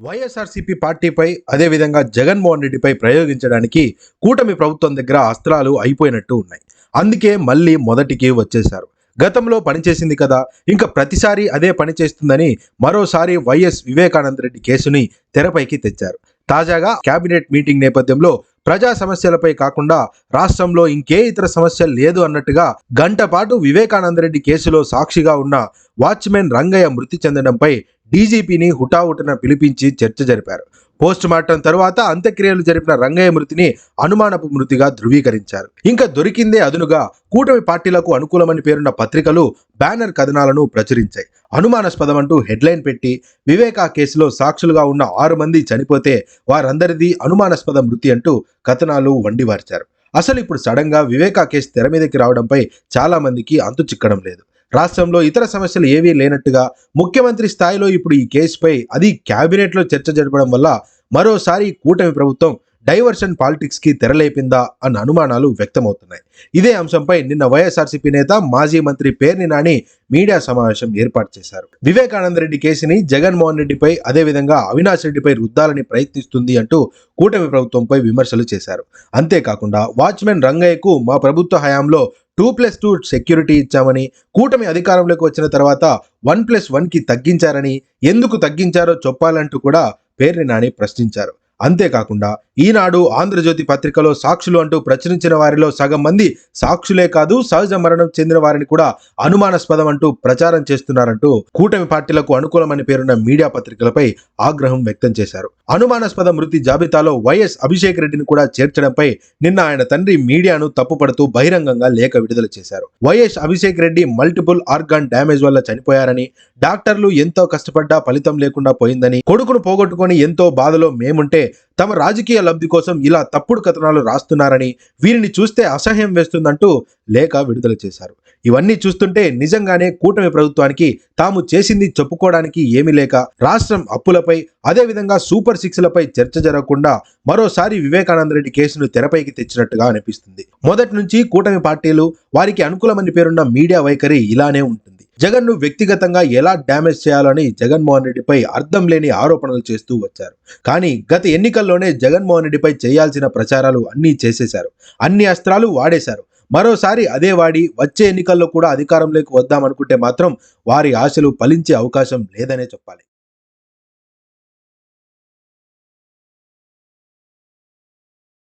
వైఎస్ఆర్సీపీ పార్టీపై అదేవిధంగా జగన్మోహన్ రెడ్డిపై ప్రయోగించడానికి కూటమి ప్రభుత్వం దగ్గర అస్త్రాలు అయిపోయినట్టు ఉన్నాయి. అందుకే మళ్ళీ మొదటికి వచ్చేశారు. గతంలో పనిచేసింది కదా ఇంకా ప్రతిసారి అదే పని చేస్తుందని మరోసారి వైఎస్ వివేకానంద రెడ్డి కేసుని తెరపైకి తెచ్చారు. తాజాగా కేబినెట్ మీటింగ్ నేపథ్యంలో ప్రజా సమస్యలపై కాకుండా రాష్ట్రంలో ఇంకే ఇతర సమస్య లేదు అన్నట్టుగా గంట పాటు వివేకానంద రెడ్డి కేసులో సాక్షిగా ఉన్న వాచ్మెన్ రంగయ్య మృతి చెందడంపై డీజీపీని హుటాహుటిన పిలిపించి చర్చ జరిపారు. పోస్ట్ మార్టం తరువాత అంత్యక్రియలు జరిపిన రంగయ్య మృతిని అనుమానపు మృతిగా ధృవీకరించారు. ఇంకా దొరికిందే అదునుగా కూటమి పార్టీలకు అనుకూలమని పేరున్న పత్రికలు బ్యానర్ కథనాలను ప్రచురించాయి. అనుమానాస్పదమంటూ హెడ్లైన్ పెట్టి వివేకా కేసులో సాక్షులుగా ఉన్న ఆరు మంది చనిపోతే వారందరిది అనుమానాస్పద మృతి అంటూ కథనాలు వండివార్చారు. అసలు ఇప్పుడు సడన్గా వివేకా కేసు తెర మీదకి రావడంపై చాలామందికి అంతు చిక్కడం లేదు. రాష్ట్రంలో ఇతర సమస్యలు ఏవీ లేనట్టుగా ముఖ్యమంత్రి స్థాయిలో ఇప్పుడు ఈ కేసుపై అది క్యాబినెట్లో చర్చ జరపడం వల్ల మరోసారి కూటమి ప్రభుత్వం డైవర్షన్ పాలిటిక్స్కి తెరలేపిందా అన్న అనుమానాలు వ్యక్తమవుతున్నాయి. ఇదే అంశంపై నిన్న వైఎస్ఆర్సీపీ నేత మాజీ మంత్రి పేర్ని నాని మీడియా సమావేశం ఏర్పాటు చేశారు. వివేకానంద రెడ్డి కేసుని జగన్మోహన్ రెడ్డిపై అదేవిధంగా అవినాష్ రెడ్డిపై రుద్దాలని ప్రయత్నిస్తుంది అంటూ కూటమి ప్రభుత్వంపై విమర్శలు చేశారు. అంతేకాకుండా వాచ్మెన్ రంగయ్యకు మా ప్రభుత్వ హయాంలో టూ ప్లస్ టూ సెక్యూరిటీ ఇచ్చామని కూటమి అధికారంలోకి వచ్చిన తర్వాత వన్ ప్లస్ వన్కి తగ్గించారని ఎందుకు తగ్గించారో చెప్పాలంటూ కూడా పేర్ని నాని ప్రశ్నించారు. అంతేకాకుండా ఈనాడు ఆంధ్రజ్యోతి పత్రికలో సాక్షులు అంటూ ప్రచురించిన వారిలో సగం మంది సాక్షులే కాదు సహజ మరణం చెందిన వారిని కూడా అనుమానాస్పదం అంటూ ప్రచారం చేస్తున్నారంటూ కూటమి పార్టీలకు అనుకూలమని పేరున్న మీడియా పత్రికలపై ఆగ్రహం వ్యక్తం చేశారు. అనుమానాస్పద మృతి జాబితాలో వైఎస్ అభిషేక్ రెడ్డిని కూడా చేర్చడంపై నిన్న ఆయన తండ్రి మీడియాను తప్పుపడుతూ బహిరంగంగా లేఖ విడుదల చేశారు. YS Abhishek Reddy multiple organ damage వల్ల చనిపోయారని డాక్టర్లు ఎంతో కష్టపడ్డా ఫలితం లేకుండా పోయిందని కొడుకును పోగొట్టుకొని ఎంతో బాధలో మేముంటే తమ రాజకీయ లబ్ధి కోసం ఇలా తప్పుడు కథనాలు రాస్తున్నారని వీరిని చూస్తే అసహ్యం వేస్తుందంటూ లేఖ విడుదల చేశారు. ఇవన్నీ చూస్తుంటే నిజంగానే కూటమి ప్రభుత్వానికి తాము చేసింది చెప్పుకోవడానికి ఏమీ లేక రాష్ట్రం అప్పులపై అదేవిధంగా సూపర్ సిక్స్ లపై చర్చ జరగకుండా మరోసారి వివేకానంద రెడ్డి కేసును తెరపైకి తెచ్చినట్టుగా అనిపిస్తుంది. మొదటి నుంచి కూటమి పార్టీలు వారికి అనుకూలమని పేరున్న మీడియా వైఖరి ఇలానే ఉంటుంది. జగన్ను వ్యక్తిగతంగా ఎలా డ్యామేజ్ చేయాలని జగన్మోహన్ రెడ్డిపై అర్థం లేని ఆరోపణలు చేస్తూ వచ్చారు. కానీ గత ఎన్నికల్లోనే జగన్మోహన్ రెడ్డిపై చేయాల్సిన ప్రచారాలు అన్నీ చేసేశారు. అన్ని అస్త్రాలు వాడేశారు. మరోసారి అదే వాడి వచ్చే ఎన్నికల్లో కూడా అధికారంలోకి వద్దామనుకుంటే మాత్రం వారి ఆశలు ఫలించే అవకాశం లేదనే చెప్పాలి.